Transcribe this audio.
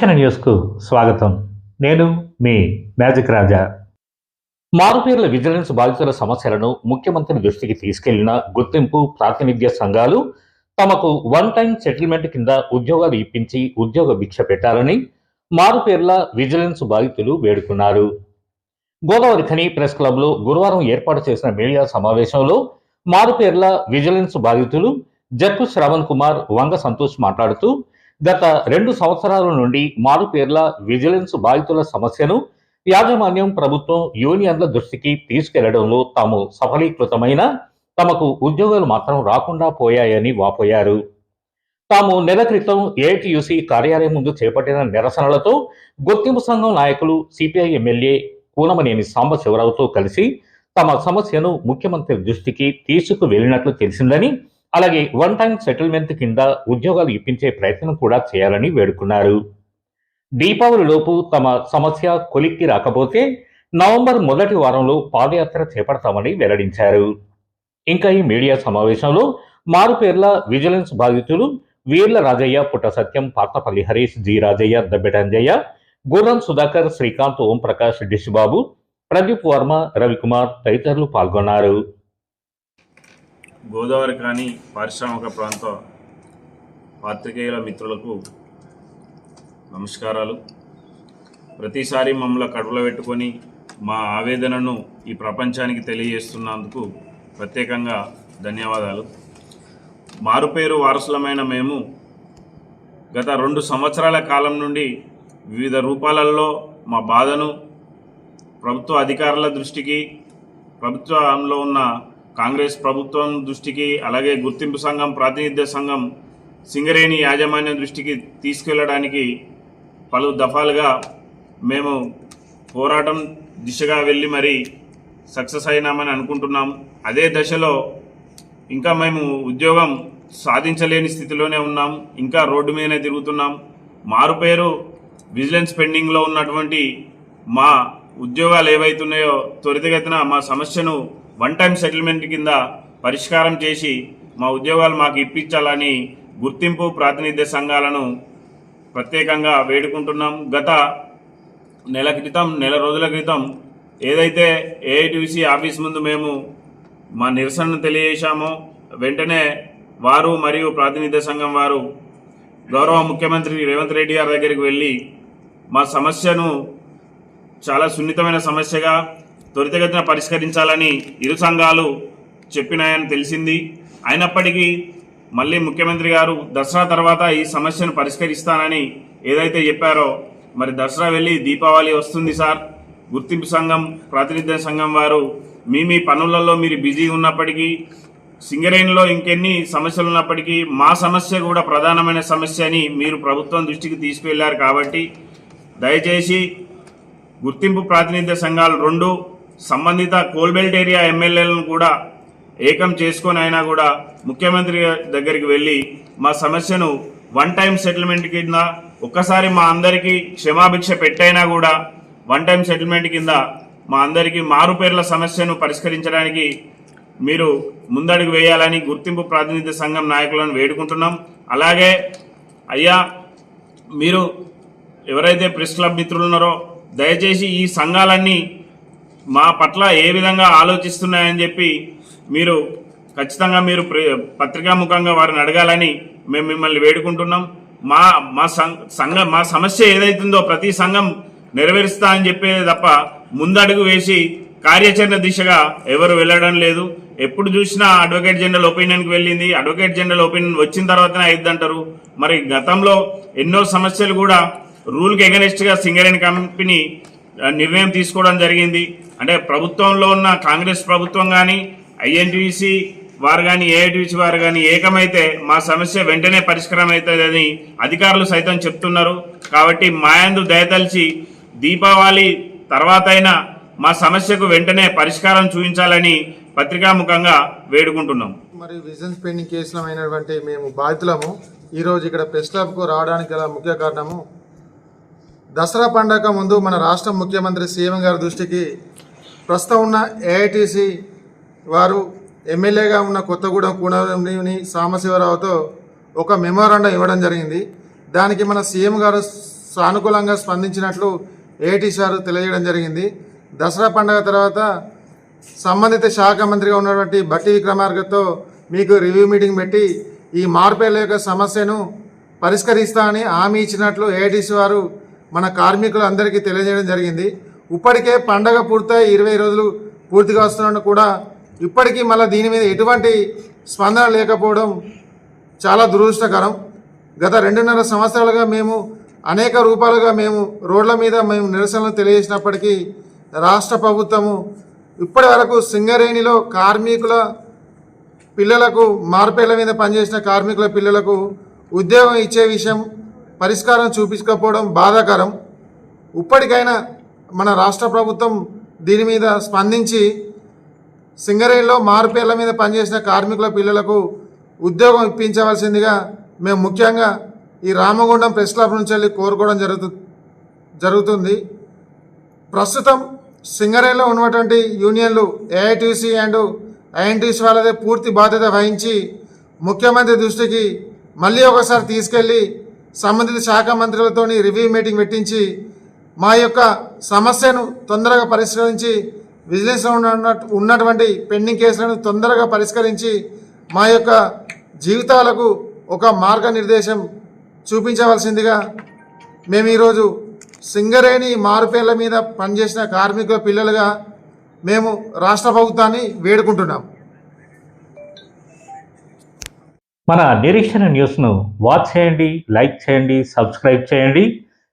వీక్షణ న్యూస్కు స్వాగతం. నేను మీ మ్యాజిక్ రాజా. మారుపేర్ల విజిలెన్స్ బాధితుల సమస్యలను ముఖ్యమంత్రి దృష్టికి తీసుకెళ్ళిన గుర్తింపు ప్రాతినిధ్య సంఘాలు తమకు వన్ టైం సెటిల్మెంట్ కింద ఉద్యోగాలు ఇప్పించి ఉద్యోగ భిక్ష పెట్టాలని మారుపేర్ల విజిలెన్స్ బాధితులు వేడుకున్నారు. గోదావరి ఖని ప్రెస్ క్లబ్లో గురువారం ఏర్పాటు చేసిన మీడియా సమావేశంలో మారుపేర్ల విజిలెన్స్ బాధితులు జట్టు శ్రవణ్ కుమార్ వంగ సంతోష్ మాట్లాడుతూ గత రెండు సంవత్సరాల నుండి మారుపేర్ల విజిలెన్స్ బాధితుల సమస్యను యాజమాన్యం ప్రభుత్వం యూనియన్ల దృష్టికి తీసుకెళ్ళడంలో తాము సఫలీకృతమైన తమకు ఉద్యోగాలు మాత్రం రాకుండా పోయాయని వాపోయారు. తాము నెల క్రితం ఏటీయూసీ కార్యాలయం ముందు చేపట్టిన నిరసనలతో గుర్తింపు సంఘం నాయకులు సిపిఐ ఎమ్మెల్యే కూనమనేని సాంబశివరావుతో కలిసి తమ సమస్యను ముఖ్యమంత్రి దృష్టికి తీసుకు వెళ్ళినట్లు తెలిసిందని అలాగే వన్ టైం సెటిల్మెంట్ కింద ఉద్యోగాలు ఇప్పించే ప్రయత్నం కూడా చేయాలని వేడుకున్నారు. దీపావళిలోపు తమ సమస్య కొలిక్కి రాకపోతే నవంబర్ మొదటి వారంలో పాదయాత్ర చేపడతామని వెల్లడించారు. ఇంకా ఈ మీడియా సమావేశంలో మారుపేర్ల విజిలెన్స్ బాధితులు వీర్ల రాజయ్య పుట్ట సత్యం పాతపల్లి హరీష్ జి రాజయ్య దబ్బెటంజయ్య గుర్రం సుధాకర్ శ్రీకాంత్ ఓంప్రకాష్ డిష్బాబు ప్రదీప్ వర్మ రవికుమార్ తదితరులు పాల్గొన్నారు. గోదావరి కానీ పారిశ్రామిక ప్రాంత పాత్రికేయుల మిత్రులకు నమస్కారాలు. ప్రతిసారి మమ్మల్ని కడుపులో పెట్టుకొని మా ఆవేదనను ఈ ప్రపంచానికి తెలియజేస్తున్నందుకు ప్రత్యేకంగా ధన్యవాదాలు. మారుపేరు వారసులమైన మేము గత రెండు సంవత్సరాల కాలం నుండి వివిధ రూపాలలో మా బాధను ప్రభుత్వ అధికారుల దృష్టికి ప్రభుత్వంలో ఉన్న కాంగ్రెస్ ప్రభుత్వం దృష్టికి అలాగే గుర్తింపు సంఘం ప్రాతినిధ్య సంఘం సింగరేణి యాజమాన్యం దృష్టికి తీసుకెళ్ళడానికి పలు దఫాలుగా మేము పోరాటం దిశగా వెళ్ళి మరి సక్సెస్ అయినామని అనుకుంటున్నాం. అదే దశలో ఇంకా మేము ఉద్యోగం సాధించలేని స్థితిలోనే ఉన్నాం. ఇంకా రోడ్డు మీదనే తిరుగుతున్నాం. మారుపేరు విజిలెన్స్ పెండింగ్లో ఉన్నటువంటి మా ఉద్యోగాలు ఏవైతున్నాయో త్వరితగతిన మా సమస్యను వన్ టైం సెటిల్మెంట్ కింద పరిష్కారం చేసి మా ఉద్యోగాలు మాకు ఇప్పించాలని గుర్తింపు ప్రాతినిధ్య సంఘాలను ప్రత్యేకంగా వేడుకుంటున్నాం. గత నెల క్రితం నెల రోజుల క్రితం ఏదైతే ఏఐటీసీ ఆఫీస్ ముందు మేము మా నిరసనను తెలియజేశామో వెంటనే వారు మరియు ప్రాతినిధ్య సంఘం వారు గౌరవ ముఖ్యమంత్రి రేవంత్ రెడ్డి గారి దగ్గరికి వెళ్ళి మా సమస్యను చాలా సున్నితమైన సమస్యగా త్వరితగతిన పరిష్కరించాలని ఇరు సంఘాలు చెప్పినాయని తెలిసింది. అయినప్పటికీ మళ్ళీ ముఖ్యమంత్రి గారు దసరా తర్వాత ఈ సమస్యను పరిష్కరిస్తానని ఏదైతే చెప్పారో మరి దసరా వెళ్ళి దీపావళి వస్తుంది సార్. గుర్తింపు సంఘం ప్రాతినిధ్య సంఘం వారు మీ మీ పనులలో మీరు బిజీ ఉన్నప్పటికీ సింగరేణిలో ఇంకెన్ని సమస్యలు ఉన్నప్పటికీ మా సమస్య కూడా ప్రధానమైన సమస్య అని మీరు ప్రభుత్వం దృష్టికి తీసుకువెళ్ళారు కాబట్టి దయచేసి గుర్తింపు ప్రాతినిధ్య సంఘాలు రెండు సంబంధిత కోల్బెల్ట్ ఏరియా ఎమ్మెల్యేలను కూడా ఏకం చేసుకొని అయినా కూడా ముఖ్యమంత్రి దగ్గరికి వెళ్ళి మా సమస్యను వన్ టైం సెటిల్మెంట్ కింద ఒక్కసారి మా అందరికీ క్షమాభిక్ష పెట్టైనా కూడా వన్ టైం సెటిల్మెంట్ కింద మా అందరికీ మారు పేర్ల సమస్యను పరిష్కరించడానికి మీరు ముందడుగు వేయాలని గుర్తింపు ప్రాతినిధ్య సంఘం నాయకులను వేడుకుంటున్నాం. అలాగే అయ్యా మీరు ఎవరైతే ప్రెస్ క్లబ్ మిత్రులు ఉన్నారో దయచేసి ఈ సంఘాలన్నీ మా పట్ల ఏ విధంగా ఆలోచిస్తున్నాయని చెప్పి మీరు ఖచ్చితంగా మీరు పత్రికాముఖంగా వారిని అడగాలని మేము మిమ్మల్ని వేడుకుంటున్నాం. మా మా సంఘం మా సమస్య ఏదైతుందో ప్రతి సంఘం నెరవేరుస్తా అని చెప్పేది తప్ప ముందడుగు వేసి కార్యాచరణ దిశగా ఎవరు వెళ్ళడం లేదు. ఎప్పుడు చూసినా అడ్వకేట్ జనరల్ ఒపీనియన్కి వెళ్ళింది. అడ్వకేట్ జనరల్ ఒపీనియన్ వచ్చిన తర్వాతనే అయిద్దంటారు. మరి గతంలో ఎన్నో సమస్యలు కూడా రూల్కి ఎగనెస్ట్గా సింగరేణి కంపెనీ నిర్ణయం తీసుకోవడం జరిగింది. అంటే ప్రభుత్వంలో ఉన్న కాంగ్రెస్ ప్రభుత్వం కానీ ఐఎన్టీసీ వారు కానీ ఏఐటీసీ వారు కానీ ఏకమైతే మా సమస్య వెంటనే పరిష్కారం అవుతుందని అధికారులు సైతం చెప్తున్నారు. కాబట్టి మాయందు దయతలిచి దీపావళి తర్వాత అయినా మా సమస్యకు వెంటనే పరిష్కారం చూపించాలని పత్రికాముఖంగా వేడుకుంటున్నాం. మరి విజన్స్ పెండింగ్ కేసులో అయినటువంటి మేము బాధితులము. ఈరోజు ఇక్కడ ప్రెస్ క్లబ్కు రావడానికి గల ముఖ్య కారణము దసరా పండగ ముందు మన రాష్ట్ర ముఖ్యమంత్రి సీఎం గారి దృష్టికి ప్రస్తుతం ఉన్న ఏఐటిసి వారు ఎమ్మెల్యేగా ఉన్న కొత్తగూడెం కూడని సాంబశివరావుతో ఒక మెమోరాండం ఇవ్వడం జరిగింది. దానికి మన సీఎం గారు సానుకూలంగా స్పందించినట్లు ఏఐటీసీ వారు తెలియజేయడం జరిగింది. దసరా పండుగ తర్వాత సంబంధిత శాఖ మంత్రిగా ఉన్నటువంటి బట్టి విక్రమార్కతో మీకు రివ్యూ మీటింగ్ పెట్టి ఈ మార్పుల యొక్క సమస్యను పరిష్కరిస్తా అని హామీ ఇచ్చినట్లు ఏఐటీసీ వారు మన కార్మికులందరికీ తెలియజేయడం జరిగింది. ఇప్పటికే పండగ పూర్తయి ఇరవై రోజులు పూర్తిగా వస్తున్నట్టు కూడా ఇప్పటికీ మళ్ళీ దీని మీద ఎటువంటి స్పందన లేకపోవడం చాలా దురదృష్టకరం. గత రెండున్నర సంవత్సరాలుగా మేము అనేక రూపాలుగా మేము రోడ్ల మీద మేము నిరసనలు తెలియజేసినప్పటికీ రాష్ట్ర ప్రభుత్వము ఇప్పటి వరకు సింగరేణిలో కార్మికుల పిల్లలకు మార్పేళ్ళ మీద పనిచేసిన కార్మికుల పిల్లలకు ఉద్యోగం ఇచ్చే విషయం పరిష్కారం చూపించకపోవడం బాధాకరం. ఇప్పటికైనా మన రాష్ట్ర ప్రభుత్వం దీని మీద స్పందించి సింగరేణిలో మారుపేర్ల మీద పనిచేసిన కార్మికుల పిల్లలకు ఉద్యోగం ఇప్పించవలసిందిగా మేము ముఖ్యంగా ఈ రామగుండం ప్రెస్ క్లబ్ నుంచి వెళ్ళి కోరుకోవడం జరుగుతు జరుగుతుంది. ప్రస్తుతం సింగరేణిలో ఉన్నటువంటి యూనియన్లు ఏఐటీసీ అండ్ ఐఎన్టీసీ వాళ్ళదే పూర్తి బాధ్యత వహించి ముఖ్యమంత్రి దృష్టికి మళ్ళీ ఒకసారి తీసుకెళ్ళి సంబంధిత శాఖ మంత్రులతో రివ్యూ మీటింగ్ పెట్టించి మా యొక్క సమస్యను తొందరగా పరిష్కరించి విజిలెన్స్లో ఉన్న ఉన్నటువంటి పెండింగ్ కేసులను తొందరగా పరిష్కరించి మా యొక్క జీవితాలకు ఒక మార్గనిర్దేశం చూపించవలసిందిగా మేము ఈరోజు సింగరేణి మారుపేర్ల మీద పనిచేసిన కార్మికుల పిల్లలుగా మేము రాష్ట్ర ప్రభుత్వాన్ని వేడుకుంటున్నాం. మన నిరీక్షణ న్యూస్ను వాచ్ చేయండి లైక్ చేయండి సబ్స్క్రైబ్ చేయండి.